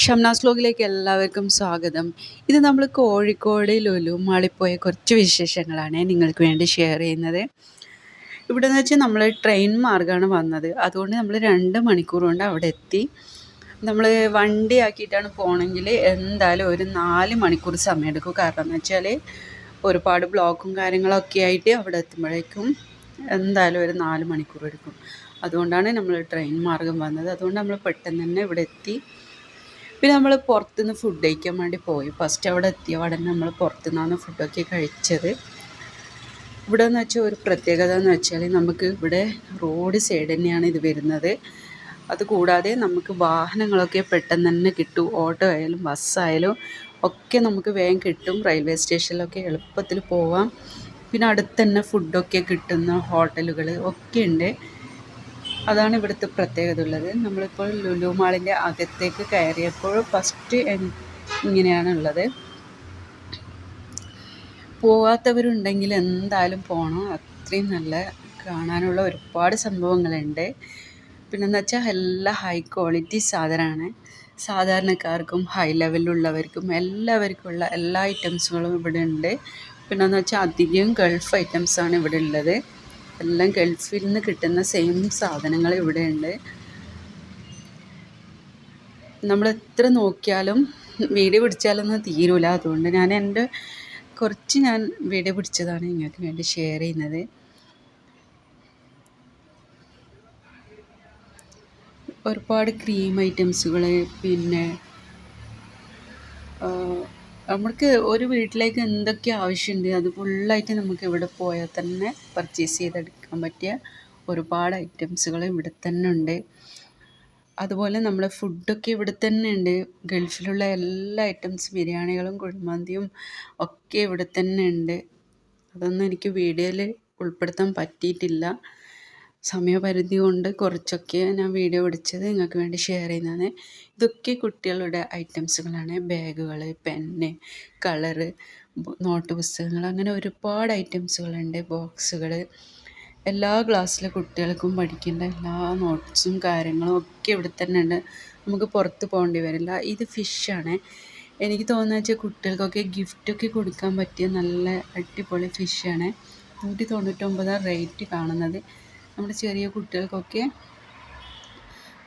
ഷംനാസ് വ്ലോഗിലേക്ക് എല്ലാവർക്കും സ്വാഗതം. ഇത് നമ്മൾ കോഴിക്കോട് ലുലു മാളിൽ പോയ കുറച്ച് വിശേഷങ്ങളാണ് നിങ്ങൾക്ക് വേണ്ടി ഷെയർ ചെയ്യുന്നത്. ഇവിടെ നിന്ന് വെച്ചാൽ നമ്മൾ ട്രെയിൻ മാർഗമാണ് വന്നത്. അതുകൊണ്ട് നമ്മൾ രണ്ട് മണിക്കൂർ കൊണ്ട് അവിടെ എത്തി. നമ്മൾ വണ്ടി ആക്കിയിട്ടാണ് പോകണമെങ്കിൽ എന്തായാലും ഒരു നാല് മണിക്കൂർ സമയം എടുക്കും കാരണം എന്ന് വെച്ചാൽ ഒരുപാട് ബ്ലോക്കും കാര്യങ്ങളൊക്കെ ആയിട്ട് അവിടെ എത്തുമ്പോഴേക്കും എന്തായാലും ഒരു നാല് മണിക്കൂർ എടുക്കും. അതുകൊണ്ടാണ് നമ്മൾ ട്രെയിൻ മാർഗം വന്നത്. അതുകൊണ്ട് നമ്മൾ പെട്ടെന്ന് തന്നെ ഇവിടെ എത്തി. പിന്നെ നമ്മൾ പുറത്തുനിന്ന് ഫുഡ് കഴിക്കാൻ വേണ്ടി പോയി. ഫസ്റ്റ് അവിടെ എത്തിയ ഉടനെ നമ്മൾ പുറത്തുനിന്നാണ് ഫുഡൊക്കെ കഴിച്ചത്. ഇവിടെ എന്ന് വെച്ചാൽ ഒരു പ്രത്യേകത എന്ന് വെച്ചാൽ നമുക്ക് ഇവിടെ റോഡ് സൈഡ് തന്നെയാണ് ഇത് വരുന്നത്. അതുകൂടാതെ നമുക്ക് വാഹനങ്ങളൊക്കെ പെട്ടെന്ന് തന്നെ കിട്ടും. ഓട്ടോ ആയാലും ബസ്സായാലും ഒക്കെ നമുക്ക് വേഗം കിട്ടും. റെയിൽവേ സ്റ്റേഷനിലൊക്കെ എളുപ്പത്തിൽ പോവാം. പിന്നെ അടുത്ത് തന്നെ ഫുഡൊക്കെ കിട്ടുന്ന ഹോട്ടലുകൾ ഒക്കെ ഉണ്ട്. അതാണ് ഇവിടുത്തെ പ്രത്യേകത ഉള്ളത്. നമ്മളിപ്പോൾ ലുലു മാളിന്റെ അകത്തേക്ക് കയറിയപ്പോൾ ഫസ്റ്റ് ഇങ്ങനെയാണ് ഉള്ളത്. പോവാത്തവരുണ്ടെങ്കിൽ എന്തായാലും പോകണം അത്രയും നല്ല കാണാനുള്ള ഒരുപാട് സംഭവങ്ങളുണ്ട്. പിന്നെന്ന് വെച്ചാൽ എല്ലാ ഹൈ ക്വാളിറ്റി സാധനമാണ്. സാധാരണക്കാർക്കും ഹൈ ലെവലിലുള്ളവർക്കും എല്ലാവർക്കുമുള്ള എല്ലാ ഐറ്റംസുകളും ഇവിടെ ഉണ്ട്. പിന്നെന്ന് വെച്ചാൽ അധികം ഗൾഫ് ഐറ്റംസാണ് ഇവിടെ ഉള്ളത്. എല്ലാം ഗൾഫിൽ നിന്ന് കിട്ടുന്ന സെയിം സാധനങ്ങൾ ഇവിടെയുണ്ട്. നമ്മൾ എത്ര നോക്കിയാലും വീഡിയോ പിടിച്ചാലൊന്നും തീരൂല. അതുകൊണ്ട് ഞാൻ എന്റെ കുറച്ച് ഞാൻ വീഡിയോ പിടിച്ചതാണ് നിങ്ങൾക്ക് വേണ്ടി ഷെയർ ചെയ്യുന്നത്. ഒരുപാട് ക്രീം ഐറ്റംസുകൾ പിന്നെ നമുക്ക് ഒരു വീട്ടിലേക്ക് എന്തൊക്കെ ആവശ്യമുണ്ട് അത് ഫുള്ളായിട്ട് നമുക്ക് ഇവിടെ പോയാൽ തന്നെ പർച്ചേസ് ചെയ്തെടുക്കാൻ പറ്റിയ ഒരുപാട് ഐറ്റംസുകൾ ഇവിടെ തന്നെ ഉണ്ട്. അതുപോലെ നമ്മളെ ഫുഡൊക്കെ ഇവിടെ തന്നെ ഉണ്ട്. ഗൾഫിലുള്ള എല്ലാ ഐറ്റംസ് ബിരിയാണികളും കുഴിമന്തിയും ഒക്കെ ഇവിടെ തന്നെ ഉണ്ട്. അതൊന്നും എനിക്ക് വീഡിയോയിൽ ഉൾപ്പെടുത്താൻ പറ്റിയിട്ടില്ല. സമയപരിധി കൊണ്ട് കുറച്ചൊക്കെ ഞാൻ വീഡിയോ പിടിച്ചത് നിങ്ങൾക്ക് വേണ്ടി ഷെയർ ചെയ്യുന്നതാണ്. ഇതൊക്കെ കുട്ടികളുടെ ഐറ്റംസുകളാണ് ബാഗുകൾ പെന്ന് കളറ് നോട്ട് പുസ്തകങ്ങൾ അങ്ങനെ ഒരുപാട് ഐറ്റംസുകളുണ്ട് ബോക്സുകൾ എല്ലാ ക്ലാസ്സിലെ കുട്ടികൾക്കും പഠിക്കേണ്ട എല്ലാ നോട്ട്സും കാര്യങ്ങളും ഒക്കെ ഇവിടെ തന്നെ ഉണ്ട്. നമുക്ക് പുറത്ത് പോകേണ്ടി വരില്ല. ഇത് ഫിഷാണ് എനിക്ക് തോന്നുന്നത് വെച്ചാൽ കുട്ടികൾക്കൊക്കെ ഗിഫ്റ്റൊക്കെ കൊടുക്കാൻ പറ്റിയ നല്ല അടിപൊളി ഫിഷാണ് നൂറ്റി തൊണ്ണൂറ്റൊമ്പതാണ് റേറ്റ് കാണുന്നത്. നമ്മുടെ ചെറിയ കുട്ടികൾക്കൊക്കെ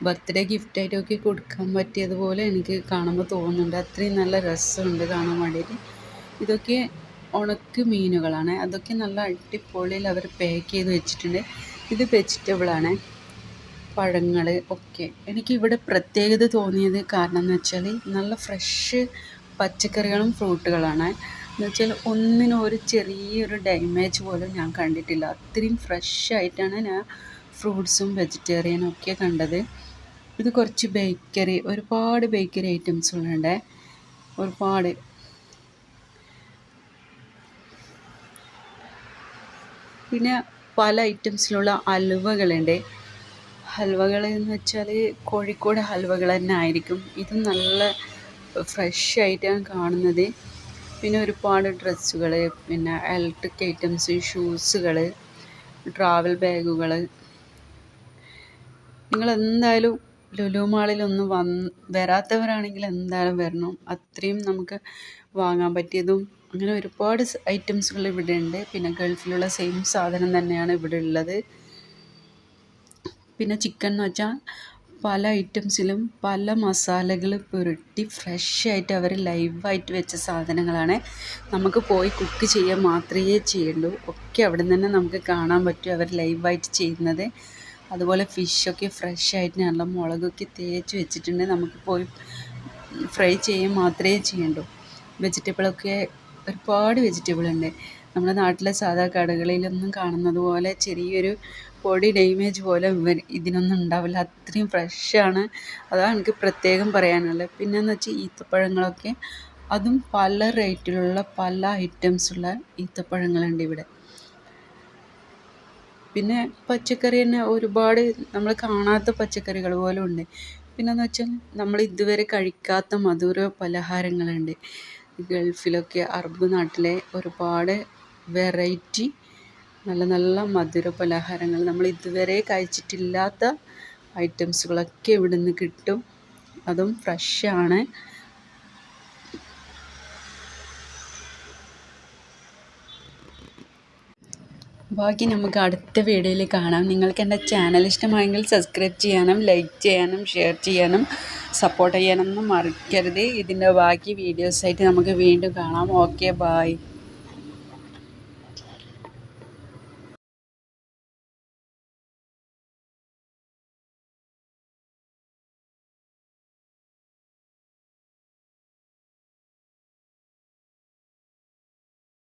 ബർത്ത്ഡേ ഗിഫ്റ്റായിട്ടൊക്കെ കൊടുക്കാൻ പറ്റിയതുപോലെ എനിക്ക് കാണുമ്പോൾ തോന്നുന്നുണ്ട്. അത്രയും നല്ല രസമുണ്ട് കാണാൻ വേണ്ടിയിട്ട്. ഇതൊക്കെ ഉണക്ക് മീനുകളാണ്. അതൊക്കെ നല്ല അടിപൊളിയിൽ അവർ പാക്ക് ചെയ്ത് വെച്ചിട്ടുണ്ട്. ഇത് വെജിറ്റബിളാണ് പഴങ്ങൾ ഒക്കെ. എനിക്ക് ഇവിടെ പ്രത്യേകത തോന്നിയത് കാരണം എന്ന് വെച്ചാൽ നല്ല ഫ്രഷ് പച്ചക്കറികളും ഫ്രൂട്ടുകളാണ് എന്ന് വെച്ചാൽ ഒന്നിനും ഒരു ചെറിയൊരു ഡാമേജ് പോലും ഞാൻ കണ്ടിട്ടില്ല. അത്രയും ഫ്രഷ് ആയിട്ടാണ് ഞാൻ ഫ്രൂട്ട്സും വെജിറ്റേറിയനും ഒക്കെ കണ്ടത്. ഇത് കുറച്ച് ബേക്കറി ഒരുപാട് ബേക്കറി ഐറ്റംസ് ഐറ്റംസുകളുണ്ട് ഒരുപാട്. പിന്നെ പല ഐറ്റംസിലുള്ള ഹൽവകളുണ്ട് ഹൽവകൾ എന്ന് വെച്ചാൽ കോഴിക്കോട് ഹൽവകൾ തന്നെ ആയിരിക്കും. ഇത് നല്ല ഫ്രഷ് ആയിട്ടാണ് കാണുന്നത്. പിന്നെ ഒരുപാട് ഡ്രസ്സുകൾ പിന്നെ ഇലക്ട്രിക് ഐറ്റംസ് ഷൂസുകൾ ട്രാവൽ ബാഗുകൾ നിങ്ങൾ എന്തായാലും ലുലു മാളിൽ ഒന്ന് വന്ന് വരാത്തവരാണെങ്കിൽ എന്തായാലും വരണം. അത്രയും നമുക്ക് വാങ്ങാൻ പറ്റിയതും അങ്ങനെ ഒരുപാട് ഐറ്റംസുകൾ ഇവിടെ ഉണ്ട് പിന്നെ ഗൾഫിലുള്ള സെയിം സാധനം തന്നെയാണ് ഇവിടെ ഉള്ളത്. പിന്നെ ചിക്കൻ എന്ന് വെച്ചാൽ പല ഐറ്റംസിലും പല മസാലകൾ പുരട്ടി ഫ്രഷ് ആയിട്ട് അവർ ലൈവായിട്ട് വെച്ച സാധനങ്ങളാണ്. നമുക്ക് പോയി കുക്ക് ചെയ്യാൻ മാത്രമേ ചെയ്യുള്ളൂ. ഒക്കെ അവിടെ നിന്ന് തന്നെ നമുക്ക് കാണാൻ പറ്റും അവർ ലൈവായിട്ട് ചെയ്യുന്നത്. അതുപോലെ ഫിഷൊക്കെ ഫ്രഷ് ആയിട്ട് നല്ല മുളകൊക്കെ തേച്ച് വെച്ചിട്ടുണ്ട്. നമുക്ക് പോയി ഫ്രൈ ചെയ്യാൻ മാത്രമേ ചെയ്യണ്ടൂ വെജിറ്റബിളൊക്കെ ഒരുപാട് വെജിറ്റബിൾ ഉണ്ട്. നമ്മുടെ നാട്ടിലെ സാധാ കടകളിലൊന്നും കാണുന്നത് പോലെ ചെറിയൊരു ബോഡി ഡേമേജ് പോലെ ഇതിനൊന്നും ഉണ്ടാവില്ല. അത്രയും ഫ്രഷാണ് അതാണ് എനിക്ക് പ്രത്യേകം പറയാനുള്ളത്. പിന്നെയെന്ന് വെച്ചാൽ ഈത്തപ്പഴങ്ങളൊക്കെ അതും പല റേറ്റിലുള്ള പല ഐറ്റംസുള്ള ഈത്തപ്പഴങ്ങളുണ്ട് ഇവിടെ. പിന്നെ പച്ചക്കറി തന്നെ ഒരുപാട് നമ്മൾ കാണാത്ത പച്ചക്കറികൾ പോലും ഉണ്ട്. പിന്നെന്ന് വെച്ചാൽ നമ്മൾ ഇതുവരെ കഴിക്കാത്ത മധുര പലഹാരങ്ങളുണ്ട്. ഗൾഫിലൊക്കെ അറബ് നാട്ടിലെ ഒരുപാട് വെറൈറ്റി നല്ല നല്ല മധുര പലഹാരങ്ങൾ. നമ്മൾ ഇതുവരെ കഴിച്ചിട്ടില്ലാത്ത ഐറ്റംസുകളൊക്കെ ഇവിടെ നിന്ന് കിട്ടും. അതും ഫ്രഷാണ് ബാക്കി നമുക്ക് അടുത്ത വീഡിയോയിൽ കാണാം. നിങ്ങൾക്ക് എന്റെ ചാനൽ ഇഷ്ടമായെങ്കിൽ സബ്സ്ക്രൈബ് ചെയ്യാനും ലൈക്ക് ചെയ്യാനും ഷെയർ ചെയ്യാനും സപ്പോർട്ട് ചെയ്യാനൊന്നും മറക്കരുത്. ഇതിന്റെ ബാക്കി വീഡിയോസായിട്ട് നമുക്ക് വീണ്ടും കാണാം. Okay bye